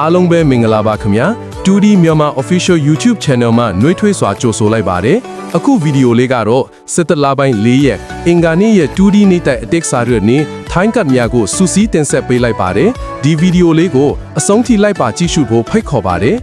အားလုံးပဲမင်္ဂလာပါခင်ဗျာ 2D မြန်မာ Official YouTube Channel မှာနှွေးထွေးစွာကြိုဆိုလိုက်ပါတယ်အခုဗီဒီယိုလေးကတော့စစ်တလပိုင်း၄ရက်အင်္ဂါနေ့ရဲ့ 2D နေ့တိုက်အတက်စာရနေထိုင်းကတ်များကိုစူးစီးတင်ဆက်ပေးလိုက်ပါတယ်ဒီဗီဒီယိုလေးကိုအဆုံးထိလိုက်ပါကြည့်ရှုဖို့ဖိတ်ခေါ်ပါတယ်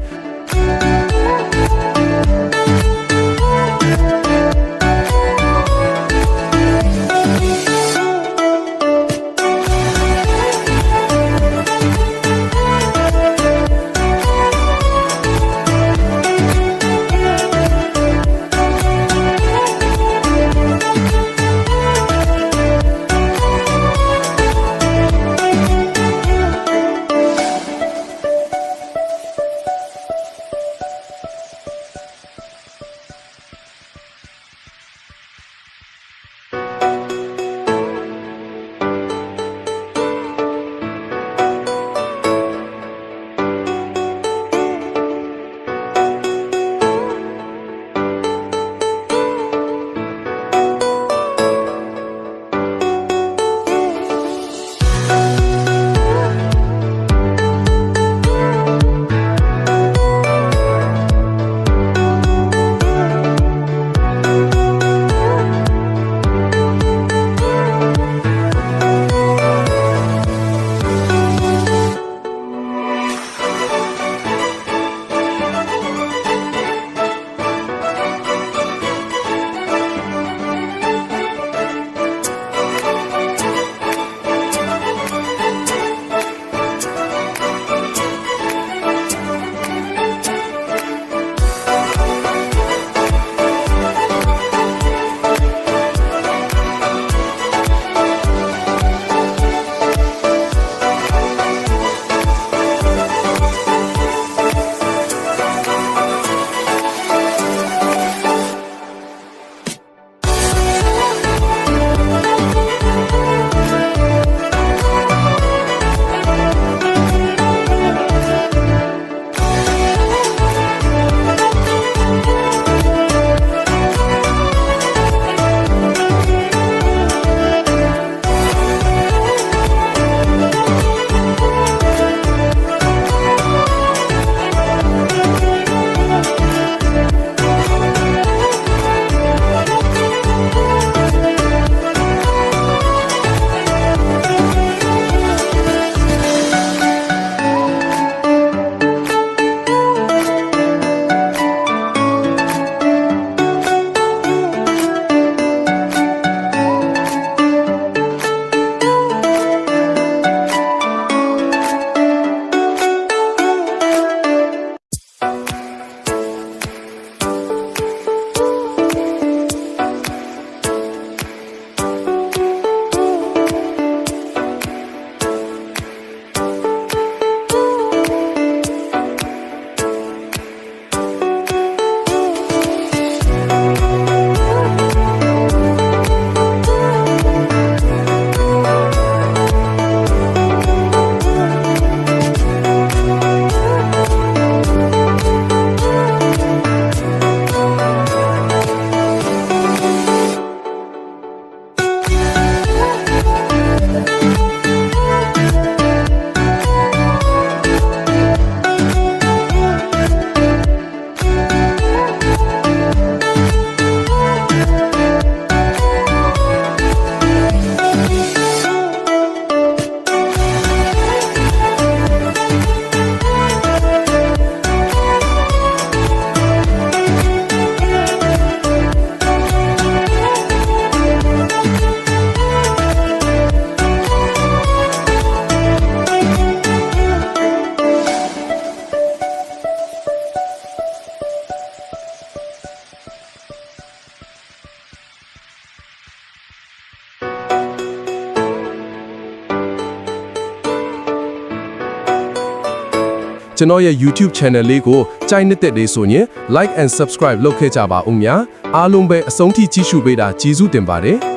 ကျွန်တော်ရဲ့ YouTube Channel လေးကိုကြိုက်နှစ်သက်လေးဆိုရင် Like and Subscribe လုပ်ခဲ့ကြပါဦးများအားလုံးပဲအဆုံးထိကြည့်ရှုပေးတာကျေးဇူးတင်ပါတယ်